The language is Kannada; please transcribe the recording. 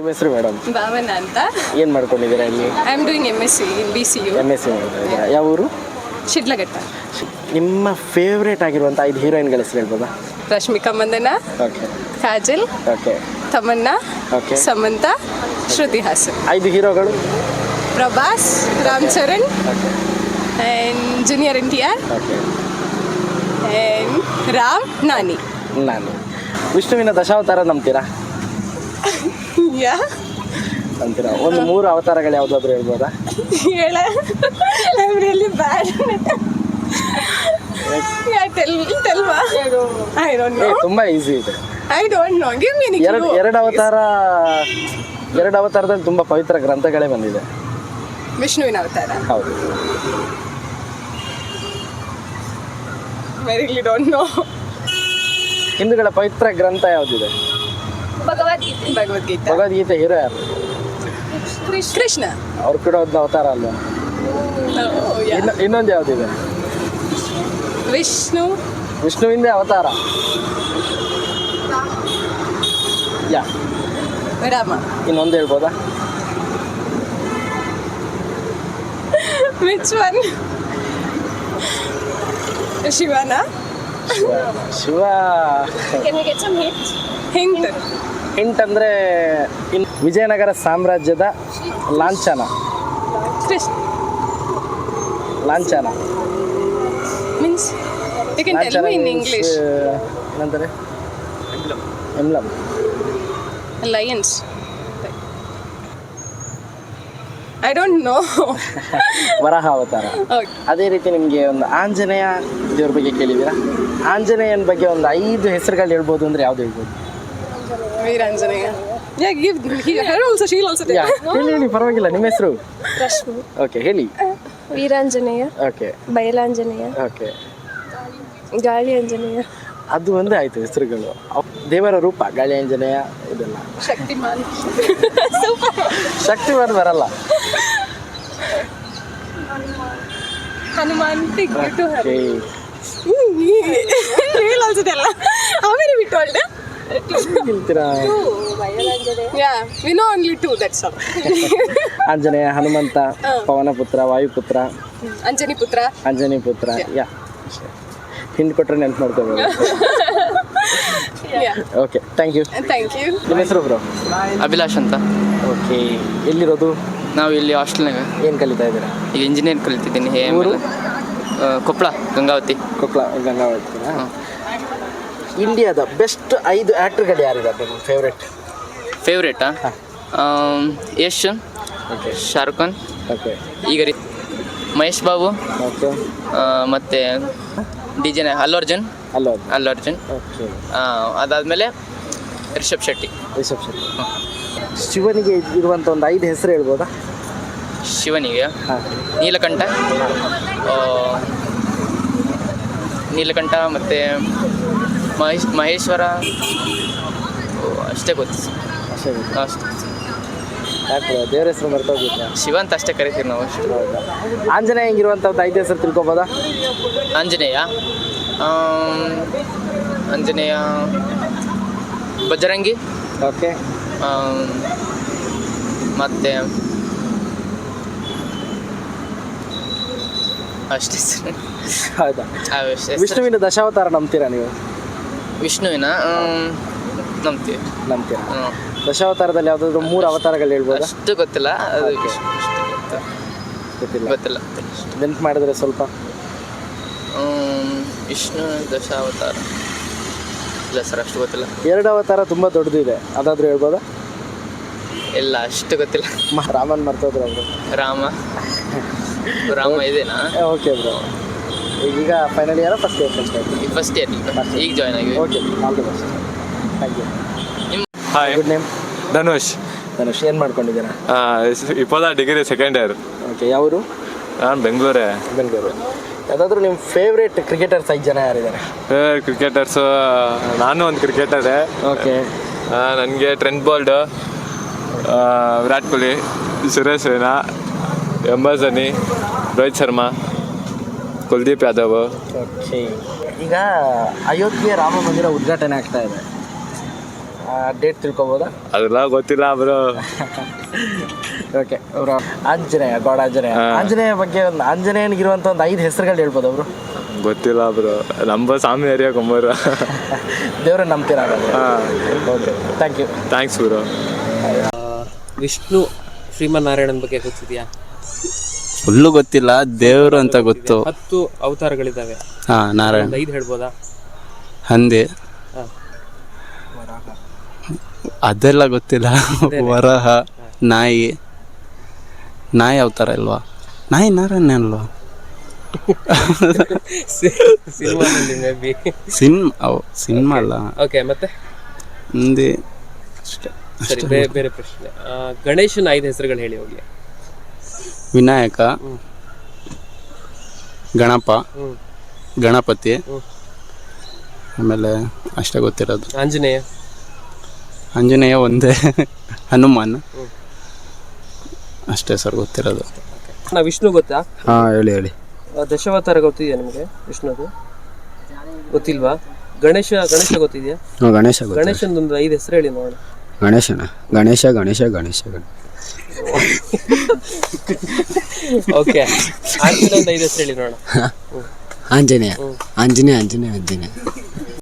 ನಿಮ್ಮ ಹೆಸರು ಮೇಡಮ್? ಭಾವನಾ ಅಂತ. ಏನು ಮಾಡ್ಕೊಂಡಿದ್ದೀರಾ ಇಲ್ಲಿ? I am doing M S C in B C U M S C ಮಾಡ್ತಾ ಇದ್ದೀರಾ ಯಾವ ಊರು? ಶಿಡ್ಲಘಟ್ಟ. ನಿಮ್ಮ ಫೇವ್ರೇಟ್ ಆಗಿರುವಂಥ ಐದು ಹೀರೋಯಿನ್ಗಳ ಹೆಸರು ಹೇಳ್ಬೋದಾ? Rashmika Mandanna okay Kajal okay Tamannaah okay Samantha Shruti Haasan. ಐದು ಹೀರೋಗಳು Prabhas Ram Charan okay and junior N T R okay and Ram Nani. Nani. ವಿಷ್ಣುವಿನ ದಶಾವತಾರ ನಂಬ್ತೀರಾ? ಯಾ? ನಂಬ್ತೀರಾ ಒಂದು ಮೂರು ಅವತಾರಗಳು ಯಾವುದಾದ್ರೂ ಹೇಳ್ಬೋದಾ? ಹೇಳ. I really bad yeah tell tell I don't know ತುಂಬ ಈಸಿ ಇದೆ. I don't know give me ಎರಡು ಎರಡು ಅವತಾರ ಎರಡು ಅವತಾರದಲ್ಲಿ ತುಂಬಾ ಪವಿತ್ರ ಗ್ರಂಥಗಳೇ ಬಂದಿದೆ. ವಿಷ್ಣುವಿನ ಅವತಾರ. ಹೌದು. ರಿಯಲಿ ಡೋಂಟ್ ನೋ ಹಿಂದೂಗಳ ಪವಿತ್ರ ಗ್ರಂಥ ಯಾವುದಿದೆ? ಭಗವದ್ಗೀತೆ. ಭಗವದ್ಗೀತೆ. ಭಗವದ್ಗೀತೆ ಹೀರೋ ಯಾರು? ಕೃಷ್ಣ. ಅವ್ರು ಕೂಡ ಒಂದು ಅವತಾರ ಅಲ್ಲ ಇನ್ನೊಂದು ಯಾವ್ದಿದೆ? ವಿಷ್ಣು. ವಿಷ್ಣುವಿಂದ ಅವತಾರ. ಯಾ. ರಾಮ. ಇನ್ನೊಂದು ಹೇಳ್ಬೋದಾ? ವಿಚ್ ಒನ್ ಶಿವನ? ಶಿವ. ಶಿವ ಹಿಂಟ್ ಹಿಂಟ್ ಅಂದರೆ ಇನ್ ವಿಜಯನಗರ ಸಾಮ್ರಾಜ್ಯದ ಲಾಂಛನ. ಕೃಷ್ಣ ಲಾಂಛನ. Means you can tell me in English ಏನಂತಾರೆ? Emblem lions I don't know Varaha ಅವತಾರ. ಅದೇ ರೀತಿ ನಿಮಗೆ ಒಂದು ಆಂಜನೇಯ ದೇವ್ರ ಬಗ್ಗೆ ಕೇಳಿದ್ದೀರಾ? ಆಂಜನೇಯನ ಬಗ್ಗೆ ಒಂದು ಐದು ಹೆಸರುಗಳು ಹೇಳ್ಬೋದು ಅಂದ್ರೆ ಯಾವ್ದು ಹೇಳ್ಬೋದು? Veeranjaneya yeah give her also she'll also yeah ಹೇಳಿ ಹೇಳಿ ಪರವಾಗಿಲ್ಲ ನಿಮ್ಮ ಹೆಸರು? ರಶ್ಮಿ ಓಕೆ ಹೇಳಿ. ವೀರಾಂಜನೇಯ ಓಕೆ ಬಯಲಾಂಜನೇಯ ಓಕೆ ಗಾಳಿ ಆಂಜನೇಯ. ಅದು ಒಂದೇ ಆಯಿತು ಹೆಸರುಗಳು. ಅವ್- ದೇವರ ರೂಪ ಗಾಳಿ ಆಂಜನೇಯ ಇದೆಲ್ಲ. ಶಕ್ತಿಮಾನ್. ಶಕ್ತಿವಾದ ಬರಲ್ಲ. Okay Sheel how many we told ಹೇಳ್ತೀರಾ yeah we know only two that's all Anjaneya Hanumantha ಪವನಪುತ್ರ ವಾಯುಪುತ್ರ. Anjani ಪುತ್ರ. ಅಂಜನಿ ಪುತ್ರ ಯಾ ಹಿಂದೆ ಕೊಟ್ಟರೆ ನೆನ್ಪು ಮಾಡ್ಕೋಬೇಕು yeah okay thank you thank you ನಿಮ್ಮ ಹೆಸರು ಬ್ರೋ ಅಭಿಲಾಷ್ ಅಂತ. ಓಕೆ ಎಲ್ಲಿರೋದು? ನಾವು ಇಲ್ಲಿ ಹಾಸ್ಟೆಲ್ನಾಗ ಏನು ಕಲಿತಾ ಇದ್ದೀರಾ? ಈಗ ಇಂಜಿನಿಯರ್ ಕಲಿತಿದ್ದೀನಿ? ಕೊಪ್ಪಳ ಗಂಗಾವತಿ. ಕೊಪ್ಪಳ ಗಂಗಾವತಿ. ಇಂಡಿಯಾದ ಬೆಸ್ಟ್ ಐದು ಆ್ಯಕ್ಟರ್ಗಳು ಯಾರಿದ್ದಾರೆ ನಿಮ್ಮ ಫೇವ್ರೆಟ್ ಫೇವ್ರೇಟಾ ಯಶ್ ಓಕೆ ಶಾರುಖ್ ಖಾನ್. ಓಕೆ ಈಗ ರೀ ಮಹೇಶ್ ಬಾಬು. ಓಕೆ ಮತ್ತು ಡಿ ಜೆ ಅಲ್ಲು ಅರ್ಜುನ್. ಅಲ್ಲು ಅಲ್ಲು ಅರ್ಜುನ್. ಓಕೆ ಅದಾದಮೇಲೆ ರಿಷಬ್ ಶೆಟ್ಟಿ. ರಿಸೆಪ್ಷನ್ ಶಿವನಿಗೆ ಇರುವಂಥ ಒಂದು ಐದು ಹೆಸರು ಹೇಳ್ಬೋದಾ? ಶಿವನಿಗೆ? ನೀಲಕಂಠ? ನೀಲಕಂಠ ಮತ್ತು ಮಹೇಶ್ ಮಹೇಶ್ವರ? ಅಷ್ಟೇ ಗೊತ್ತು. ಅಷ್ಟೇ. ಅಷ್ಟೇ. ಯಾಕೆ ದೇವ್ರ ಹೆಸರು ಮರ್ತೋಗಿದ್ದ ಶಿವ ಅಂತ ಅಷ್ಟೇ ಕರಿತೀವಿ ನಾವು ಆಂಜನೇಯ ಹೆಂಗಿರುವಂಥದ್ದು ಐದು ಹೆಸರು ತಿಳ್ಕೊಬೋದಾ? ಆಂಜನೇಯ? ಆಂಜನೇಯ ಬಜರಂಗಿ ಓಕೆ. ಮತ್ತೆ ಅಷ್ಟೇ ಸರ್. ಹೌದಾ? ಅಷ್ಟೇ ಸರ್. ವಿಷ್ಣುವಿನ ದಶಾವತಾರ ನಂಬ್ತೀರಾ ನೀವು? ವಿಷ್ಣುವಿನ? ಆಮ್, ನಂಬ್ತೀವಿ. ನಂಬ್ತೀರಾ? ಹ್ಮ್. ದಶಾವತಾರದಲ್ಲಿ ಯಾವುದಾದ್ರು ಮೂರು ಅವತಾರಗಳು ಹೇಳ್ಬೋದಾ? ಅಷ್ಟು ಗೊತ್ತಿಲ್ಲ. ಅದು ಗೊತ್ತು. ಗೊತ್ತಿಲ್ಲ. ಗೊತ್ತಿಲ್ಲ. ನೆನ್ಪು ಮಾಡಿದ್ರೆ ಸ್ವಲ್ಪ. ಆಮ್, ವಿಷ್ಣು ದಶಾವತಾರ. ಇಲ್ಲ ಸರ್ ಅಷ್ಟು ಗೊತ್ತಿಲ್ಲ. ಎರಡು ಅವತಾರ ತುಂಬ ದೊಡ್ಡದಿದೆ ಅದಾದ್ರೂ ಹೇಳ್ಬೋದಾ? ಇಲ್ಲ ಅಷ್ಟು ಗೊತ್ತಿಲ್ಲ. ಮ- ರಾಮನ್ ಮರ್ತೋದ್ರು ಅವರು. ರಾಮ. ರಾಮ ಇದೆನಾ? ಓಕೆ ಬ್ರೋ ಈಗ final year first year first year first year ಈಗ ಜಾಯ್ನ್ ಆಗಿ okay all the best thank you hi good name Dhanush. Dhanush ಏನು ಮಾಡ್ಕೊಂಡಿದ್ದೀರಾ? ಇಪ್ಪತ್ತ ಡಿಗ್ರಿ ಸೆಕೆಂಡ್ ಇಯರ್ ಓಕೆ ಯಾವರು? ನಾನು ಬೆಂಗಳೂರೇ. ಬೆಂಗಳೂರು. ಯಾವುದಾದ್ರೂ ನಿಮ್ಮ ಫೇವ್ರೇಟ್ ಕ್ರಿಕೆಟರ್ಸ್ ಐದು ಜನ ಯಾರಿದ್ದಾರೆ? ಕ್ರಿಕೆಟರ್ಸು ನಾನು ಒಂದು ಕ್ರಿಕೆಟರೇ ಓಕೆ ನನಗೆ Trent Boult Virat Kohli Suresh Raina M S Dhoni Rohit Sharma Kuldeep Yadav. Okay. ಈಗ ಅಯೋಧ್ಯೆ ರಾಮ ಮಂದಿರ ಉದ್ಘಾಟನೆ ಆಗ್ತಾ ಇದೆ. ಡೇಟ್ ತಿಳ್ಕೊಬೋದಾ? ಅದೆಲ್ಲ ಗೊತ್ತಿಲ್ಲ ಬ್ರೋ. ಓಕೆ ಅವರು ಆಂಜನೇಯ ಗಾಡ್ ಆಂಜನೇಯ. ಆಂಜನೇಯ ಬಗ್ಗೆ ಒಂದು ಆಂಜನೇಯನಿಗಿರುವಂಥ ಒಂದು ಐದು ಹೆಸರುಗಳು ಹೇಳ್ಬೋದು ಅವರು ಗೊತ್ತಿಲ್ಲ ಬ್ರೋ. ನಮ್ಮ ಸ್ವಾಮಿ ಏರಿಯಾ ಕುಮಾರ. ದೇವ್ರ ನಂಬ್ತೀರಾ ಹಾಂ. Okay thank you thanks bro. Vishnu ಶ್ರೀಮನ್ನಾರಾಯಣನ ಬಗ್ಗೆ ಗೊತ್ತಿದೆಯಾ? ಫುಲ್ಲು ಗೊತ್ತಿಲ್ಲ ದೇವರು ಅಂತ ಗೊತ್ತು. ಹತ್ತು ಅವತಾರಗಳಿದ್ದಾವೆ ಹಾ ನಾರಾಯಣ. ಐದು ಹೇಳ್ಬೋದಾ? ಹಂದಿ. ಹಾ. ಅದೆಲ್ಲ ಗೊತ್ತಿಲ್ಲ. ವರಹ ನಾಯಿ. ನಾಯಿ ಅವತಾರ ಇಲ್ವಾ? ನಾಯಿ ನಾರಾಯಣ ಅಲ್ವಾ? ಸಿನಿಮಾದಲ್ಲಿ ಮೇ ಬಿ ಸಿನ್ ಅವ್ ಸಿನಿಮಾ ಅಲ್ಲ. ಓಕೆ ಮತ್ತೆ? ಹಂದಿ ಅಷ್ಟೇ ಸರಿ ಬೇರೆ ಬೇರೆ ಪ್ರಶ್ನೆ. ಆ, ಗಣೇಶನ ಐದು ಹೆಸರುಗಳು ಹೇಳಿ ಹೋಗಿ. ವಿನಾಯಕ ಗಣಪ ಗಣಪತಿ. ಆಮೇಲೆ ಅಷ್ಟೇ ಗೊತ್ತಿರೋದು. ಆಂಜನೇಯ. ಆಂಜನೇಯ ಒಂದೇ ಹನುಮಾನ್. ಅಷ್ಟೇ ಸರ್ ಗೊತ್ತಿರೋದು. ನಾ ವಿಷ್ಣು ಗೊತ್ತಾ? ಹಾಂ ಹೇಳಿ ಹೇಳಿ. ದಶಾವತಾರ ಗೊತ್ತಿದೆಯಾ ನಿಮಗೆ ವಿಷ್ಣುದು? ಗೊತ್ತಿಲ್ವಾ? ಗಣೇಶ ಗಣೇಶ ಗೊತ್ತಿದೆಯಾ? ಹಾಂ ಗಣೇಶ ಗಣೇಶನ ಗಣೇಶನದೊಂದು ಐದು ಹೆಸರು ಹೇಳಿ ನೋಡೋಣ. ಗಣೇಶನ? ಗಣೇಶ ಗಣೇಶ ಗಣೇಶ ಗಣೇಶ. ಓಕೆ ಆಂಜನೇಯದ ಐದು ಹೆಸರು ಹೇಳಿ ನೋಡೋಣ. ಆಂಜನೇಯ. ಆಂಜನೇಯ ಆಂಜನೇಯ ಆಂಜನೇಯ.